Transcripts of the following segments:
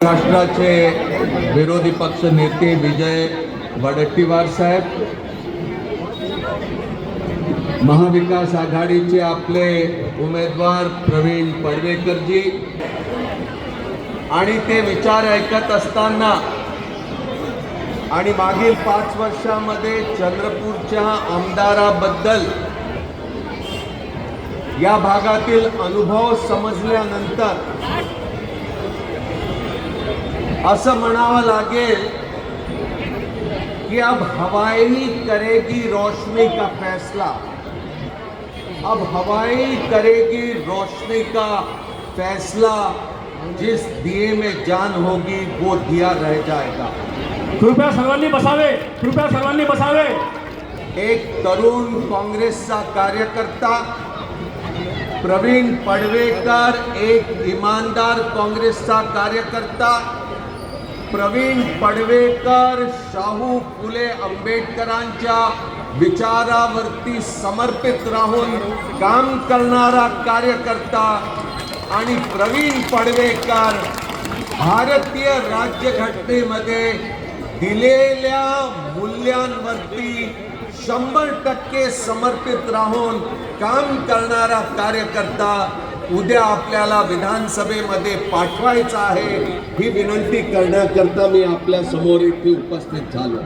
महाराष्ट्राचे विरोधी पक्ष नेते विजय वडेट्टीवार साहेब महाविकास आघाडीचे आपले उमेदवार प्रवीण पडवेकरजी आणि ते विचार ऐकत असताना आणि मागील पाच वर्षामध्ये चंद्रपूरच्या आमदाराबद्दल या भागातील अनुभव समजल्यानंतर असं म्हणावं लागेल कि अब हवाई करेगी रोशनी का फैसला। अब हवाई करेगी रोशनी का फैसला जिस दिए में जान होगी वो दिया रह जाएगा। कृपया सर्वांनी बसावे कृपया सर्वांनी बसावे। एक तरुण काँग्रेसचा कार्यकर्ता प्रवीण पडवेकर एक ईमानदार कांग्रेस काँग्रेसचा कार्यकर्ता प्रवीण पडवेकर शाहू फुले आंबेडकरांच्या विचारावरती समर्पित राहून काम करणारा कार्यकर्ता आणि प्रवीण पडवेकर भारतीय राज्यघटनेमध्ये दिलेल्या मूल्यांवरती शंभर टक्के समर्पित राहून काम करणारा कार्यकर्ता उद्या आपल्याला विधानसभेमध्ये पाठवायचा आहे ही विनंती करण्याकरता मी आपल्यासमोर इथे उपस्थित झालो.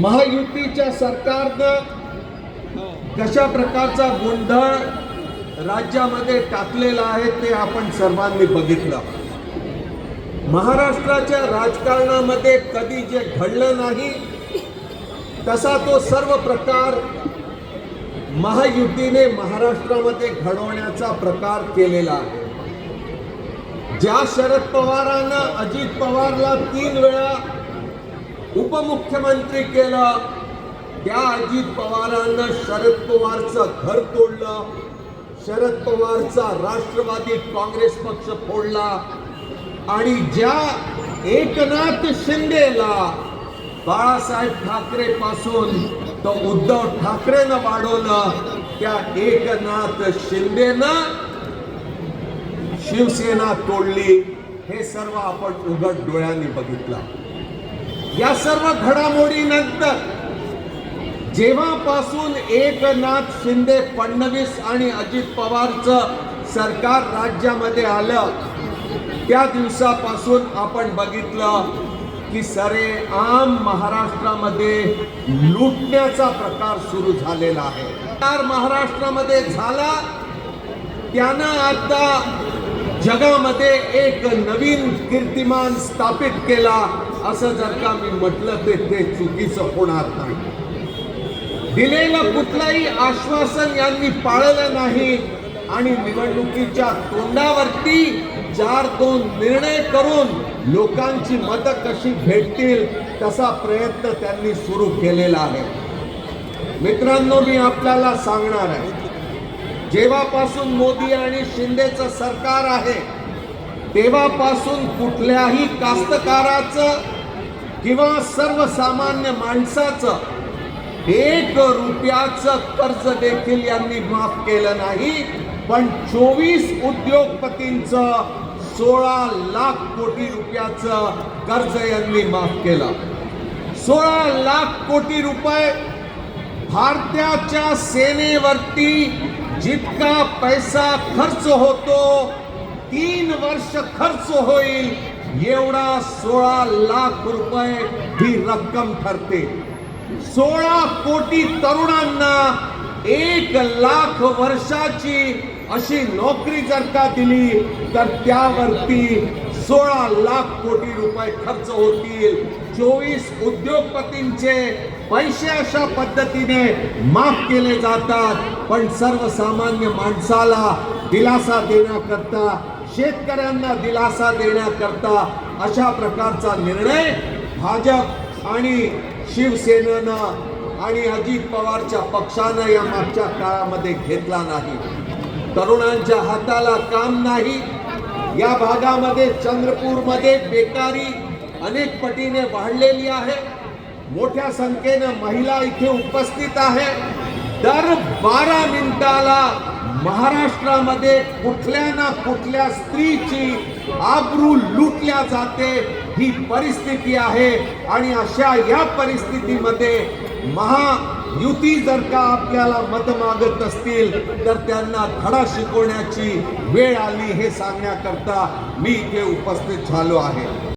महायुतीच्या सरकारनं कशा प्रकारचा गोंधळ राज्यामध्ये टाकलेला आहे ते आपण सर्वांनी बघितलं. महाराष्ट्राच्या राजकारणामध्ये कधी जे घडलं नाही तसा तो सर्व प्रकार महायुतीने महाराष्ट्रामध्ये घडवण्याचा प्रकार केलेला आहे. ज्या शरद पवारांना अजित पवारला तीन वेळा उपमुख्यमंत्री केलं त्या अजित पवारांना शरद पवारचं घर तोडलं शरद पवारचा राष्ट्रवादी काँग्रेस पक्ष फोडला आणि ज्या एकनाथ शिंदेला बाळासाहेब ठाकरे पासून तो उद्धव ठाकरेनं वाढवलं त्या एकनाथ शिंदेनं शिवसेना तोडली. हे सर्व आपण उघड डोळ्यांनी बघितलं. या सर्व घडामोडीनंतर जेव्हापासून एकनाथ शिंदे फडणवीस आणि अजित पवारचं सरकार राज्यामध्ये आलं त्या दिवसापासून आपण बघितलं की सारे आम महाराष्ट्रामध्ये लुटण्याचा प्रकार सुरू झालेला आहे. प्रकार महाराष्ट्रामध्ये झाला त्यानं आता जगामध्ये एक नवीन कीर्तिमान स्थापित केला असं जर का मी म्हटलं ते ते चुकीचं होणार नाही. दिलेलं कुठलंही आश्वासन यांनी पाळलं नाही आणि निवडणुकीच्या तोंडावरती चार दोन निर्णय करून लोकांची मतं कशी भेटतील तसा प्रयत्न त्यांनी सुरू केलेला आहे. मित्रांनो मी आपल्याला सांगणार आहे जेव्हापासून मोदी आणि शिंदेचं सरकार आहे तेव्हापासून कुठल्याही कास्तकाराचं किंवा सर्वसामान्य माणसाचं एक रुपयाचं कर्ज देखील यांनी माफ केलं नाही. पण चोवीस उद्योगपतींचं सोळा लाख कोटी रुपयाचं कर्ज यांनी माफ केलं. सोळा लाख कोटी रुपये भारताच्या सेनेवरती जितका पैसा खर्च होतो तीन वर्ष खर्च होईल एवढा सोळा लाख रुपये ही रक्कम ठरते. सोळा कोटी तरुणांना एक लाख वर्षाची अशी नोकरी जर का दिली तर त्यावरती सोळा लाख कोटी रुपये खर्च होतील. चोवीस उद्योगपतींचे पैसे अशा पद्धतीने माफ केले जातात. पण सर्वसामान्य माणसाला दिलासा देण्याकरता शेतकऱ्यांना दिलासा देण्याकरता अशा प्रकारचा निर्णय भाजप आणि शिवसेनेनं आणि अजित पवारच्या पक्षानं या मागच्या काळामध्ये घेतला नाही. तरुणांच्या हाताला काम नाही. या भागामध्ये चंद्रपूरमध्ये बेकारी अनेक पटीने वाढलेली आहे. मोठ्या संख्येनं महिला इथे उपस्थित आहे. दर बारा मिनिटाला महाराष्ट्रामध्ये कुठल्या ना कुठल्या स्त्रीची आबरू लुटल्या जाते ही परिस्थिती आहे. आणि अशा या परिस्थितीमध्ये महायुती जर का आपल्याला मत मागत असतील तर त्यांना धडा शिकवण्याची वेळ आली हे सांगण्याकरता मी इथे उपस्थित झालो आहे.